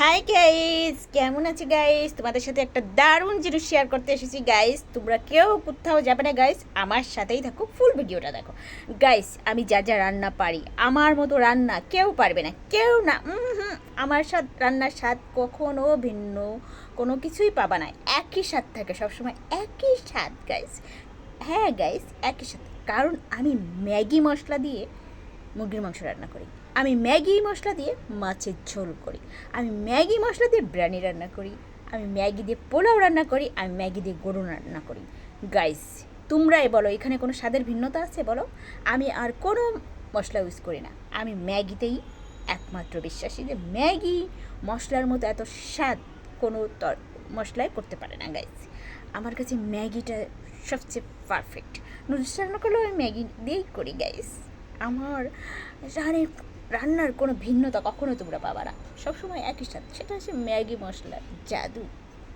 Hi guys কেমন আছে guys তোমাদের সাথে একটা দারুণ জিনিস শেয়ার করতে এসেছি গাইস তোমরা কেউ কোথাও যাবে না গাইস আমার সাথেই থাকো ফুল ভিডিওটা দেখো। গাইস আমি যা যা রান্না পারি আমার মতো রান্না কেউ পারবে না কেউ না। হুম, আমার স্বাদ রান্নার স্বাদ কখনো ভিন্ন কোনো কিছুই পাবা না। একই স্বাদ থাকে সবসময় একই স্বাদ গাইস হ্যাঁ গাইস একই স্বাদ। কারণ আমি ম্যাগি মশলা দিয়ে মুরগির মাংস রান্না করি। আমি ম্যাগি মশলা দিয়ে মাছের ঝোল করি, আমি ম্যাগি মশলা দিয়ে বিরিয়ানি রান্না করি, আমি ম্যাগি দিয়ে পোলাও রান্না করি, আমি ম্যাগি দিয়ে গরু রান্না করি। গাইস তোমরাই বলো, এখানে কোনো স্বাদের ভিন্নতা আছে বলো? আমি আর কোনো মশলা ইউজ করি না। আমি ম্যাগিতেই একমাত্র বিশ্বাসী যে ম্যাগি মশলার মতো এত স্বাদ কোনো তর মশলায় করতে পারে না গাইস আমার কাছে ম্যাগিটা সবচেয়ে পারফেক্ট নুডলস রান্না করলেও আমি ম্যাগি দিয়েই করি গাইস আমার রানের রান্নার কোনো ভিন্নতা কখনো তোমরা পাবা না। সবসময় একই সাথে সেটা হচ্ছে ম্যাগি মশলার জাদু।